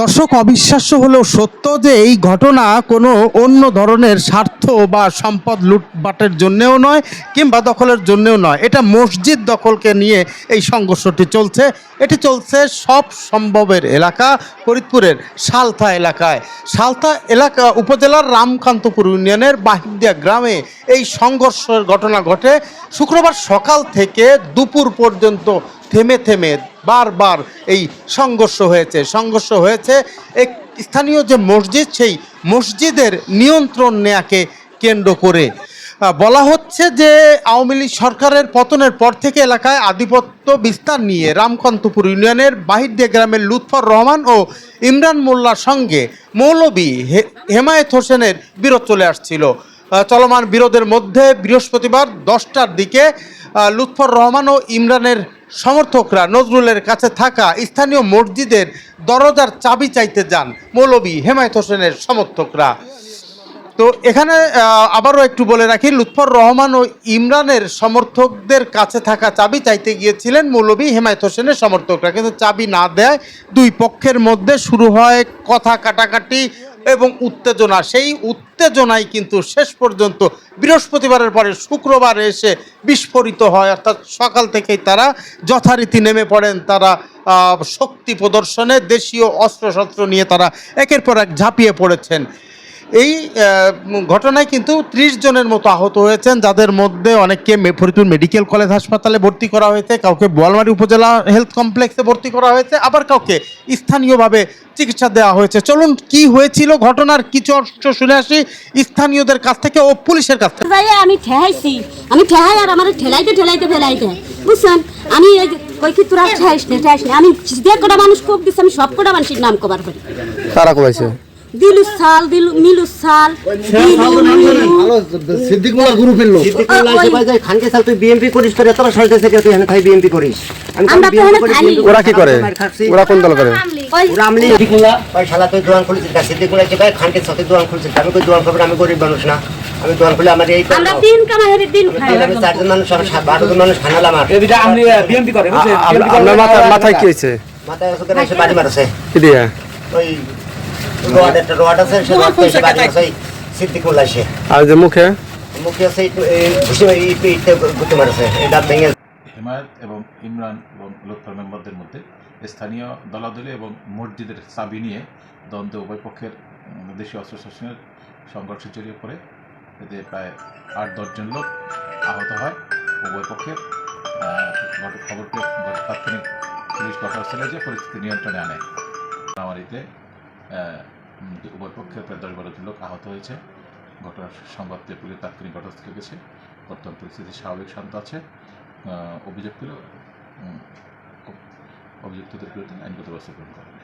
দর্শক, অবিশ্বাস্য হলেও সত্য যে এই ঘটনা কোনো অন্য ধরনের স্বার্থ বা সম্পদ লুটপাটের জন্যেও নয় কিংবা দখলের জন্যেও নয়। এটা মসজিদ দখলকে নিয়ে এই সংঘর্ষটি চলছে। এটি চলছে সব সম্ভবের এলাকা, ফরিদপুরের সালথা এলাকায়। সালথা এলাকা উপজেলার রামকান্তপুর ইউনিয়নের বাহিদিয়া গ্রামে এই সংঘর্ষের ঘটনা ঘটে। শুক্রবার সকাল থেকে দুপুর পর্যন্ত থেমে থেমে বারবার এই সংঘর্ষ হয়েছে সংঘর্ষ হয়েছে। এক স্থানীয় যে মসজিদ, সেই মসজিদের নিয়ন্ত্রণ নেয়াকে কেন্দ্র করে। বলা হচ্ছে যে আওয়ামী লীগ সরকারের পতনের পর থেকে এলাকায় আধিপত্য বিস্তার নিয়ে রামকান্তপুর ইউনিয়নের বাহিরদিয়া গ্রামের লুৎফর রহমান ও ইমরান মোল্লার সঙ্গে মৌলবী হেমায়েত হোসেনের বিরোধ চলে আসছিল। চলমান বিরোধের মধ্যে বৃহস্পতিবার দশটার দিকে লুৎফর রহমান ও ইমরানের সমর্থকরা নজরুলের কাছে থাকা স্থানীয় মসজিদের দরজার চাবি চাইতে যান মৌলবী হেমায়ত হোসেনের সমর্থকরা। তো এখানে আবারও একটু বলে রাখি, লুৎফর রহমান ও ইমরানের সমর্থকদের কাছে থাকা চাবি চাইতে গিয়েছিলেন মৌলবী হেমায়ত হোসেনের সমর্থকরা। কিন্তু চাবি না দেয়, দুই পক্ষের মধ্যে শুরু হয় কথা কাটাকাটি এবং উত্তেজনা। সেই উত্তেজনায় কিন্তু শেষ পর্যন্ত বৃহস্পতিবারের পরে শুক্রবার এসে বিস্ফোরিত হয়। অর্থাৎ সকাল থেকেই তারা যথারীতি নেমে পড়েন। তারা শক্তি প্রদর্শনে দেশীয় অস্ত্রশস্ত্র নিয়ে তারা একের পর এক ঝাঁপিয়ে পড়েছেন। এই ঘটনায় কিন্তু ত্রিশ জনের মতো আহত হয়েছেন যাদের মধ্যে অনেককে ফরিদপুর মেডিকেল কলেজ হাসপাতালে ভর্তি করা হয়েছে কাউকে বোয়ালমারি উপজেলা হেলথ কমপ্লেক্সে ভর্তি করা হয়েছে আবার কাউকে স্থানীয়ভাবে চিকিৎসা দেওয়া হয়েছে। চলুন কি হয়েছিল ঘটনার কিছু অংশ শুনে আসি স্থানীয়দের কাছ থেকে ও পুলিশের কাছ থেকে। যাই আমি ঠেহাইছি আমি ঠেহাই আর আমার ঠেলাইতে ঠেলাইতে ঠেলাইতে। বুঝছেন? আমি এই কই কি তোরা ঠেহাইস না ঠেহাইস না। আমি যে কটা মানুষ কোপ দিছি আমি সব কটা মানুষের নাম কবার করি। কারা কমাইছে? দিলু সাল দিলু মিলু সাল সিদ্দিক খানকে সাল তুই বিএমপি করিস এত সাল থেকে তুই এখানে খাই বিএমপি করিস। আমি আমরা তো এখানে খালি। ওরা কি করে? ওরা কোন দল করে? ভাই শালা তুই দোকান খানকে সাথে দোকান খুলেছিস আমি কই দোকান করব আমি গরিব মানুষ না। আমি দোকান খুলে আমার এই আমরা দিন কামাই দিন খাই। আমি চারজন মানুষ জন মানুষ খানাল আমার। আপনার মাথায় কি হয়েছে? মাথায় এসে বাড়ি মারছে। কি দিয়ে? ওই রড একটা রড আছে সে রড এসে বাড়ি মারছে ওই সিদ্দিকুল্লাহ আর যে মুখে? মুখে আছে ইটে ইটে গুতে মারছে এটা ভেঙে হেমায়ত এবং ইমরান এবং লোকপাল মেম্বারদের মধ্যে স্থানীয় দলাদলি এবং মসজিদের চাবি নিয়ে দ্বন্দ্ব উভয় পক্ষের দেশীয় অস্ত্রশস্ত্রের সংঘর্ষে জড়িয়ে পড়ে। এতে প্রায় আট দশজন লোক আহত হয়। উভয় পক্ষের খবর পেয়ে তাৎক্ষণিক পুলিশ ঘটনাস্থলে যে পরিস্থিতি নিয়ন্ত্রণে আনে। মারামারিতে উভয় পক্ষের প্রায় দশ বারো জন লোক আহত হয়েছে। ঘটনার সংবাদ পেয়ে পুলিশ তাৎক্ষণিক ঘটনাস্থলে গেছে। বর্তমান পরিস্থিতি স্বাভাবিক, শান্ত আছে। অভিযোগ পেলেও অভিযুক্তদের বিরুদ্ধে আইনগত ব্যবস্থা গ্রহণ করা